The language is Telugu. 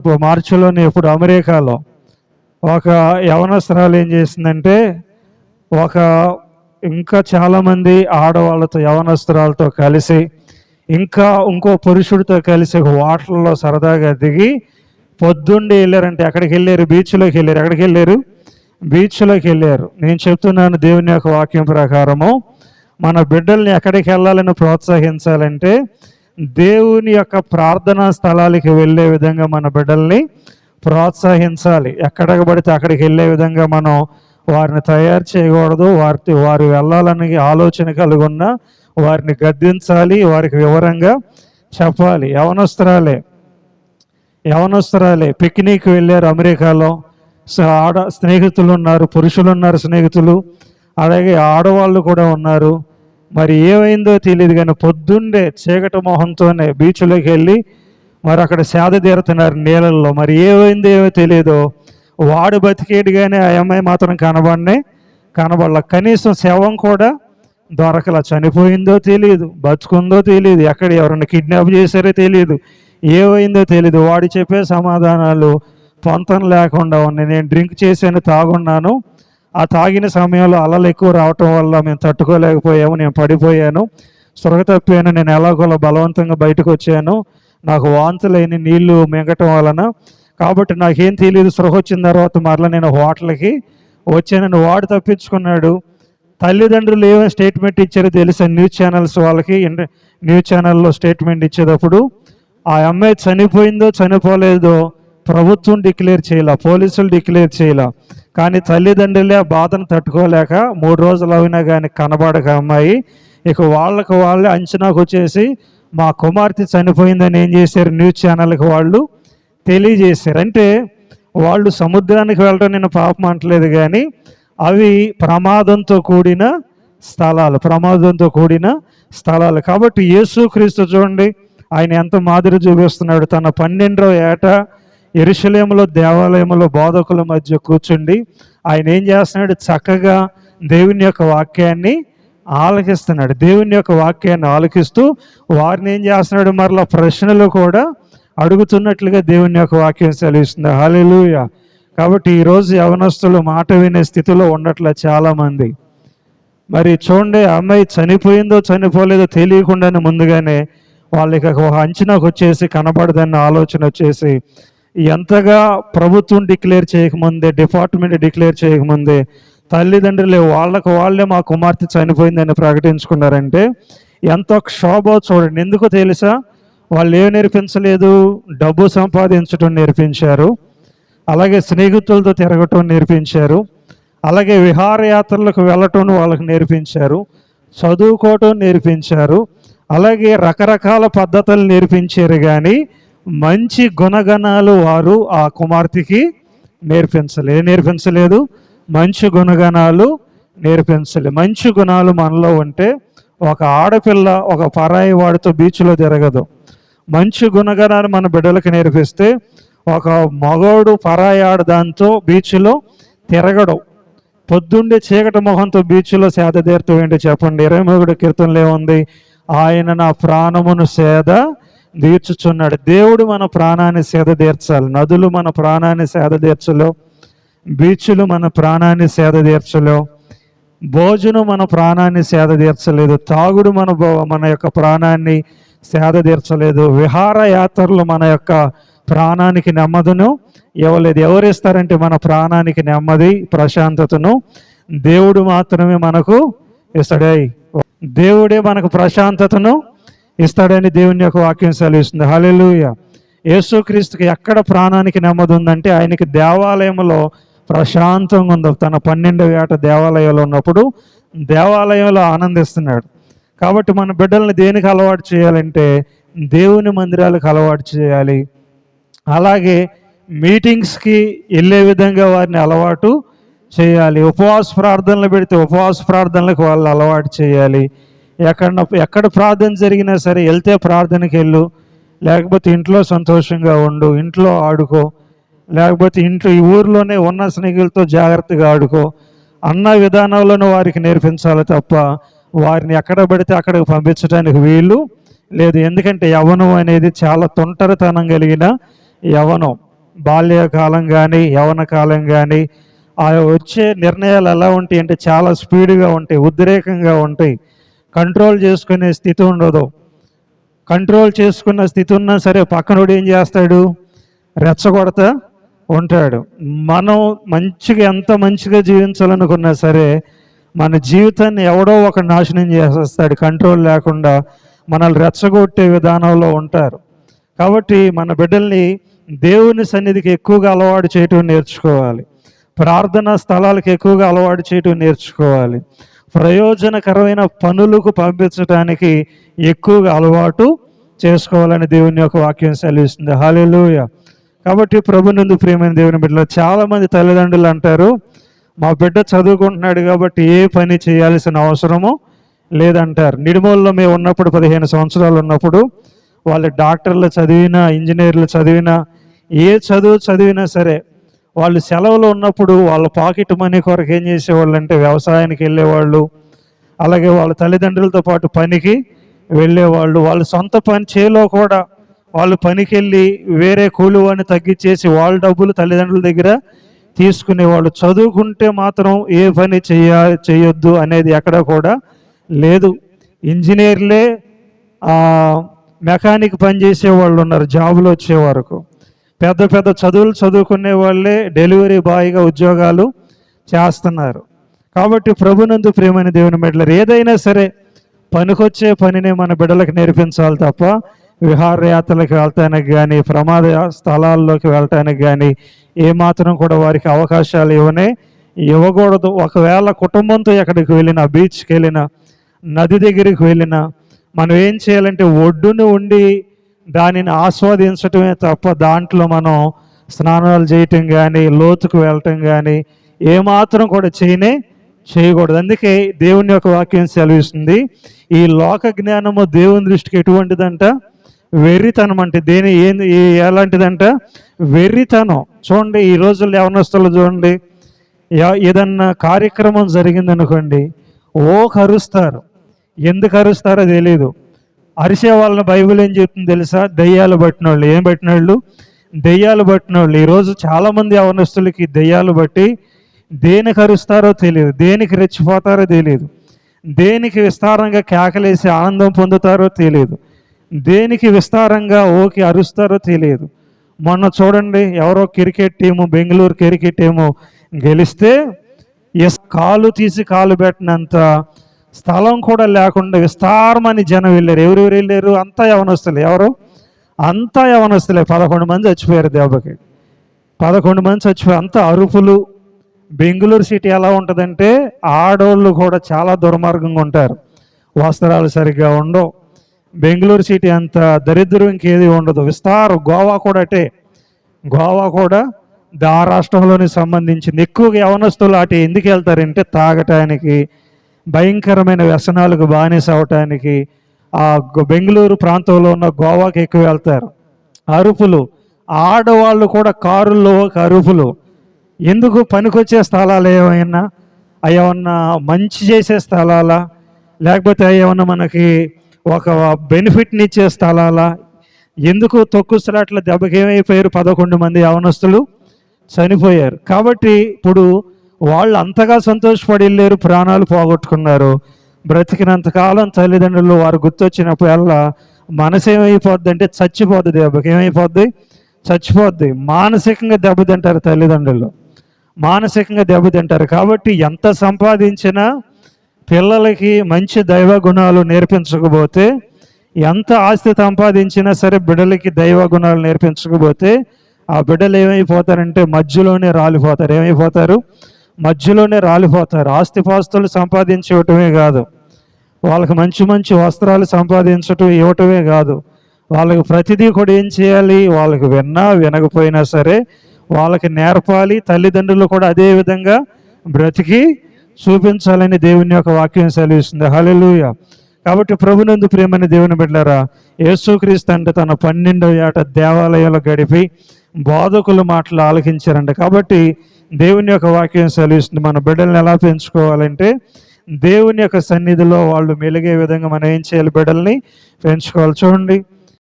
ఇప్పుడు మార్చిలోనే ఇప్పుడు అమెరికాలో ఒక యవనస్త్రాలు ఏం చేసిందంటే ఒక ఇంకా చాలామంది ఆడవాళ్ళతో యవనస్త్రాలతో కలిసి ఇంకా ఇంకో పురుషుడితో కలిసి ఒక వాటర్లో సరదాగా దిగి పొద్దుండి వెళ్ళారంటే ఎక్కడికి వెళ్ళారు? బీచ్లోకి వెళ్ళారు. ఎక్కడికి వెళ్ళారు? బీచ్లోకి వెళ్ళారు. నేను చెప్తున్నాను దేవుని యొక్క వాక్యం ప్రకారము మన బిడ్డల్ని ఎక్కడికి వెళ్ళాలని ప్రోత్సహించాలంటే దేవుని యొక్క ప్రార్థనా స్థలాలకి వెళ్ళే విధంగా మన బిడ్డల్ని ప్రోత్సహించాలి. ఎక్కడికి పడితే అక్కడికి వెళ్ళే విధంగా మనం వారిని తయారు చేయకూడదు. వారి వారు వెళ్ళాలని ఆలోచన కలిగి ఉన్న వారిని గద్దించాలి. వారికి వివరంగా చెప్పాలి. యవనస్త్రాలే యవనస్తురాలే పిక్నిక్ వెళ్ళారు అమెరికాలో. ఆడ స్నేహితులు ఉన్నారు పురుషులు ఉన్నారు స్నేహితులు. అలాగే ఆడవాళ్ళు కూడా ఉన్నారు. మరి ఏమైందో తెలియదు కానీ పొద్దున్నే చీకటి మొహంతోనే బీచ్లోకి వెళ్ళి మరి అక్కడ సేద తీరుతున్నారు నీళ్ళల్లో. మరి ఏమైందో ఏమో తెలియదు వాడు బతికేడు కానీ ఆ అమ్మాయి మాత్రం కనబడనే కనబడల. కనీసం శవం కూడా దొరకల. చనిపోయిందో తెలియదు బతుకుందో తెలియదు ఎక్కడ ఎవరైనా కిడ్నాప్ చేశారో తెలియదు ఏమైందో తెలియదు వాడు చెప్పే సమాధానాలు పొంతం లేకుండా ఉన్నాయి. నేను డ్రింక్ చేశాను తాగున్నాను. ఆ తాగిన సమయంలో అలలు ఎక్కువ రావటం వల్ల మేము తట్టుకోలేకపోయాము నేను పడిపోయాను. సొరగ తప్పాను నేను ఎలాగోలా బలవంతంగా బయటకు వచ్చాను. నాకు వాంతులైన నీళ్ళు మింగటం వలన కాబట్టి నాకేం తెలియదు సృహ వచ్చిన తర్వాత మరలా నేను హోటల్కి వచ్చానని వాడు తప్పించుకున్నాడు. తల్లిదండ్రులు ఏమైనా స్టేట్మెంట్ ఇచ్చారో తెలుసా? న్యూస్ ఛానల్స్ వాళ్ళకి న్యూస్ ఛానల్లో స్టేట్మెంట్ ఇచ్చేటప్పుడు ఆ అమ్మాయి చనిపోయిందో చనిపోలేదో ప్రభుత్వం డిక్లేర్ చేయాల పోలీసులు డిక్లేర్ చేయాల. కానీ తల్లిదండ్రులే ఆ బాధను తట్టుకోలేక మూడు రోజులు అయినా కానీ కనబడక అమ్మాయి ఇక వాళ్ళకు వాళ్ళే అంచనాకు వచ్చేసి మా కుమార్తె చనిపోయిందని ఏం చేశారు న్యూస్ ఛానల్కి వాళ్ళు? తెలియజేశారు. అంటే వాళ్ళు సముద్రానికి వెళ్ళడం నేను పాపం అంటలేదు కానీ అవి ప్రమాదంతో కూడిన స్థలాలు ప్రమాదంతో కూడిన స్థలాలు. కాబట్టి యేసుక్రీస్తు చూడండి ఆయన ఎంత మాదిరి చూపిస్తున్నాడు. తన పన్నెండవ ఏట ఎరుశలేములో దేవాలయంలో బోధకుల మధ్య కూర్చుండి ఆయన ఏం చేస్తున్నాడు? చక్కగా దేవుని యొక్క వాక్యాన్ని ఆలకిస్తున్నాడు. దేవుని యొక్క వాక్యాన్ని ఆలకిస్తూ వారిని ఏం చేస్తున్నాడు? మరలా ప్రశ్నలు కూడా అడుగుతున్నట్లుగా దేవుని యొక్క వాక్యం సెలవిస్తుంది. హాలెలూయ కాబట్టి ఈరోజు యవనస్తులు మాట వినే స్థితిలో ఉండట్లే చాలామంది. మరి చూడండి అమ్మాయి చనిపోయిందో చనిపోలేదో తెలియకుండానే ముందుగానే వాళ్ళకి ఒక అంచనాకు వచ్చేసి కనబడదన్న ఆలోచన వచ్చేసి ఎంతగా ప్రభుత్వం డిక్లేర్ చేయకముందే డిపార్ట్మెంట్ డిక్లేర్ చేయకముందే తల్లిదండ్రులు వాళ్ళకు వాళ్ళే మా కుమార్తె చనిపోయిందని ప్రకటించుకున్నారంటే ఎంతో క్షోభ చూడండి. ఎందుకు తెలుసా? వాళ్ళు ఏం నేర్పించలేదు? డబ్బు సంపాదించడం నేర్పించారు. అలాగే స్నేహితులతో తిరగటం నేర్పించారు. అలాగే విహారయాత్రలకు వెళ్ళటం వాళ్ళకు నేర్పించారు. చదువుకోవటం నేర్పించారు. అలాగే రకరకాల పద్ధతులు నేర్పించారు కానీ మంచి గుణగణాలు వారు ఆ కుమార్తెకి నేర్పించలేదు నేర్పించలేదు? మంచి గుణగణాలు నేర్పించలేదు మంచి గుణాలు మనలో ఉంటే ఒక ఆడపిల్ల ఒక పరాయి వాడితో బీచ్లో తిరగదు మంచి గుణగణాలు మన బిడ్డలకు నేర్పిస్తే ఒక మగోడు పరాయి ఆడదాంతో బీచ్లో తిరగడు. పొద్దుండే చీకటి మొహంతో బీచ్లో సేద తీరుతూ ఏంటి చెప్పండి? ఇరవై మూడు కీర్తనలు ఏముంది? ఆయన నా ప్రాణమును సేద తీర్చుచున్నాడు. దేవుడు మన ప్రాణాన్ని సేద తీర్చాలి. నదులు మన ప్రాణాన్ని సేద తీర్చలేవు. బీచ్లు మన ప్రాణాన్ని సేద తీర్చలేవు. భోజనం మన ప్రాణాన్ని సేద తీర్చలేదు. తాగుడు మన భో- మన యొక్క ప్రాణాన్ని సేద తీర్చలేదు. విహారయాత్రలు మన యొక్క ప్రాణానికి నెమ్మదును ఇవ్వలేదు. ఎవరు ఇస్తారంటే మన ప్రాణానికి నెమ్మది ప్రశాంతతను దేవుడు మాత్రమే మనకు ఇస్తాడే. దేవుడే మనకు ప్రశాంతతను ఇస్తాడని దేవుని యొక్క వాక్యం సెలవిస్తుంది. హలెలుయ యేసుక్రీస్తుకి ఎక్కడ ప్రాణానికి నెమ్మది ఉందంటే ఆయనకి దేవాలయంలో ప్రశాంతంగా ఉంది. తన పన్నెండు ఏట దేవాలయంలో ఉన్నప్పుడు దేవాలయంలో ఆనందిస్తున్నాడు. కాబట్టి మన బిడ్డల్ని దేనికి అలవాటు చేయాలంటే దేవుని మందిరాలకు అలవాటు చేయాలి. అలాగే మీటింగ్స్కి వెళ్ళే విధంగా వారిని అలవాటు చేయాలి. ఉపవాస ప్రార్థనలు పెడితే ఉపవాస ప్రార్థనలకు వాళ్ళు అలవాటు చేయాలి. ఎక్కడ ఎక్కడ ప్రార్థన జరిగినా సరే వెళ్తే ప్రార్థనకి వెళ్ళు. లేకపోతే ఇంట్లో సంతోషంగా ఉండు ఇంట్లో ఆడుకో. లేకపోతే ఇంట్లో ఈ ఊర్లోనే ఉన్న స్నేహితులతో జాగ్రత్తగా ఆడుకో. అన్న విధానంలోనూ వారికి నేర్పించాలి తప్ప వారిని ఎక్కడ పడితే అక్కడికి పంపించడానికి వీలు లేదు. ఎందుకంటే యవనం అనేది చాలా తొంటరితనం కలిగిన యవనం. బాల్యకాలం కానీ యవన కాలం కానీ ఆ వచ్చే నిర్ణయాలు ఎలా ఉంటాయి అంటే చాలా స్పీడ్గా ఉంటాయి ఉద్రేకంగా ఉంటాయి. కంట్రోల్ చేసుకునే స్థితి ఉండదు. కంట్రోల్ చేసుకున్న స్థితి ఉన్నా సరే పక్కనోడు ఏం చేస్తాడు? రెచ్చగొడతా ఉంటాడు. మనం మంచిగా ఎంత మంచిగా జీవించాలనుకున్నా సరే మన జీవితాన్ని ఎవడో ఒక నాశనం చేసేస్తాడు. కంట్రోల్ లేకుండా మనల్ని రెచ్చగొట్టే విధానంలో ఉంటారు. కాబట్టి మన బిడ్డల్ని దేవుని సన్నిధికి ఎక్కువగా అలవాటు చేయటం నేర్చుకోవాలి. ప్రార్థనా స్థలాలకు ఎక్కువగా అలవాటు చేయటం నేర్చుకోవాలి. ప్రయోజనకరమైన పనులకు పంపించడానికి ఎక్కువగా అలవాటు చేసుకోవాలని దేవుని యొక్క వాక్యం సెలవిస్తుంది. హాలేలుయ కాబట్టి ప్రభునందు ప్రియమైన దేవుని బిడ్డలు చాలామంది తల్లిదండ్రులు అంటారు మా బిడ్డ చదువుకుంటున్నాడు కాబట్టి ఏ పని చేయాల్సిన అవసరము లేదంటారు. నిడుమూలలో మేము ఉన్నప్పుడు పదిహేను సంవత్సరాలు ఉన్నప్పుడు వాళ్ళు డాక్టర్లు చదివినా ఇంజనీర్లు చదివినా ఏ చదువు చదివినా సరే వాళ్ళు సెలవులు ఉన్నప్పుడు వాళ్ళ పాకెట్ మనీ కొరకు ఏం చేసేవాళ్ళు అంటే వ్యవసాయానికి వెళ్ళేవాళ్ళు అలాగే వాళ్ళ తల్లిదండ్రులతో పాటు పనికి వెళ్ళేవాళ్ళు. వాళ్ళ సొంత పని చేలో కూడా వాళ్ళు పనికి వెళ్ళి వేరే కూలివాడిని తగ్గించేసి వాళ్ళ డబ్బులు తల్లిదండ్రుల దగ్గర తీసుకునేవాళ్ళు. చదువుకుంటే మాత్రం ఏ పని చేయ చేయొద్దు అనేది ఎక్కడ కూడా లేదు. ఇంజనీర్లే మెకానిక్ పని చేసే వాళ్ళు ఉన్నారు జాబులు వచ్చే వరకు. పెద్ద పెద్ద చదువులు చదువుకునే వాళ్ళే డెలివరీ బాయ్గా ఉద్యోగాలు చేస్తున్నారు. కాబట్టి ప్రభునందు ప్రేమని దేవుని బిడ్డలు ఏదైనా సరే పనికొచ్చే పనిని మన బిడ్డలకు నేర్పించాలి తప్ప విహారయాత్రలకు వెళ్ళటానికి కానీ ప్రమాద స్థలాల్లోకి వెళ్ళటానికి కానీ ఏమాత్రం కూడా వారికి అవకాశాలు ఇవ్వనే ఇవ్వకూడదు. ఒకవేళ కుటుంబంతో ఎక్కడికి వెళ్ళినా బీచ్కి వెళ్ళినా నది దగ్గరికి వెళ్ళినా మనం ఏం చేయాలంటే ఒడ్డున ఉండి దానిని ఆస్వాదించటమే తప్ప దాంట్లో మనం స్నానాలు చేయటం కానీ లోతుకు వెళ్ళటం కానీ ఏమాత్రం కూడా చేయనే చేయకూడదు. అందుకే దేవుని యొక్క వాక్యం సెలవిస్తుంది. ఈ లోక జ్ఞానము దేవుని దృష్టికి ఎటువంటిదంట? వెర్రితనం అంటే దేని ఏంది ఏ- ఎలాంటిదంట? వెర్రితనం. చూడండి ఈ రోజుల్లో యవనస్తులు చూడండి ఏదన్నా కార్యక్రమం జరిగిందనుకోండి ఓ కరుస్తారు ఎందుకు అరుస్తారో తెలియదు అరిసే వాళ్ళని బైబిల్ ఏం చెప్తుంది తెలుసా? దయ్యాలు పట్టిన వాళ్ళు ఏం పట్టిన వాళ్ళు దెయ్యాలు పట్టిన వాళ్ళు ఈరోజు చాలామంది అవనస్తులకి దెయ్యాలు బట్టి దేనికి అరుస్తారో తెలియదు. దేనికి రెచ్చిపోతారో తెలియదు. దేనికి విస్తారంగా కేకలేసి ఆనందం పొందుతారో తెలియదు. దేనికి విస్తారంగా ఓకి అరుస్తారో తెలియదు. మొన్న చూడండి ఎవరో cricket team Bengaluru cricket team గెలిస్తే ఎస్ కాలు తీసి కాలు పెట్టినంత స్థలం కూడా లేకుండా విస్తారమని జనం వెళ్ళారు. ఎవరెవరు వెళ్ళారు? అంతా యవనస్తులే. ఎవరు? అంతా యవనస్తులే. పదకొండు మంది చచ్చిపోయారు దెబ్బకి. పదకొండు మంది చచ్చిపోయారు అంతా అరుపులు. బెంగళూరు సిటీ ఎలా ఉంటుందంటే ఆడోళ్ళు కూడా చాలా దుర్మార్గంగా ఉంటారు. వస్త్రాలు సరిగ్గా ఉండవు. బెంగళూరు సిటీ అంత దరిద్రం ఇంకేది ఉండదు. విస్తారం. గోవా కూడా అటే. గోవా కూడా దా రాష్ట్రంలోని సంబంధించింది. ఎక్కువగా యవనస్తులు అటు ఎందుకు వెళ్తారంటే తాగటానికి భయంకరమైన వ్యసనాలకు బానిస అవటానికి ఆ బెంగళూరు ప్రాంతంలో ఉన్న గోవాకి ఎక్కువ వెళ్తారు. అరుపులు. ఆడవాళ్ళు కూడా కారుల్లో ఒక అరుపులు. ఎందుకు పనికొచ్చే స్థలాలు ఏమైనా అవి ఏమన్నా మంచి చేసే స్థలాలా? లేకపోతే అవి ఏమన్నా మనకి ఒక బెనిఫిట్ని ఇచ్చే స్థలాలా? ఎందుకు తొక్కు స్లాట్ల దెబ్బకి ఏమైపోయారు పదకొండు మంది యవనస్తులు? చనిపోయారు. కాబట్టి ఇప్పుడు వాళ్ళు అంతగా సంతోషపడి వెళ్ళారు ప్రాణాలు పోగొట్టుకున్నారు. బ్రతికినంత కాలం తల్లిదండ్రులు వారు గుర్తొచ్చినప్పుడల్లా మనసు ఏమైపోద్ది అంటే చచ్చిపోద్ది దెబ్బకి. ఏమైపోద్ది? చచ్చిపోద్ది. మానసికంగా దెబ్బతింటారు తల్లిదండ్రులు. మానసికంగా దెబ్బతింటారు కాబట్టి ఎంత సంపాదించినా పిల్లలకి మంచి దైవ గుణాలు నేర్పించకపోతే ఎంత ఆస్తి సంపాదించినా సరే బిడ్డలకి దైవ గుణాలు నేర్పించకపోతే ఆ బిడ్డలు ఏమైపోతారంటే మధ్యలోనే రాలిపోతారు. ఏమైపోతారు? మధ్యలోనే రాలిపోతారు ఆస్తిపాస్తులు సంపాదించటమే కాదు. వాళ్ళకి మంచి మంచి వస్త్రాలు సంపాదించటం ఇవ్వటమే కాదు. వాళ్ళకి ప్రతిదీ కూడా ఏం చేయాలి? వాళ్ళకి విన్నా వినకపోయినా సరే వాళ్ళకి నేర్పాలి. తల్లిదండ్రులు కూడా అదే విధంగా బ్రతికి చూపించాలని దేవుని యొక్క వాక్యం సెలవిస్తుంది. హలెలుయ కాబట్టి ప్రభునందు ప్రేమని దేవుని బిడ్డారా యేసుక్రీస్తు అంటే తన పన్నెండవ ఏట దేవాలయంలో గడిపి బోధకుల మాటలు ఆలకించారంట. కాబట్టి దేవుని యొక్క వాక్యం సెలవిస్తుంది. మన బిడ్డల్ని ఎలా పెంచుకోవాలంటే దేవుని యొక్క సన్నిధిలో వాళ్ళు మెలిగే విధంగా మనం ఏం చేయాలి బిడ్డల్ని పెంచుకోవాలి. చూడండి.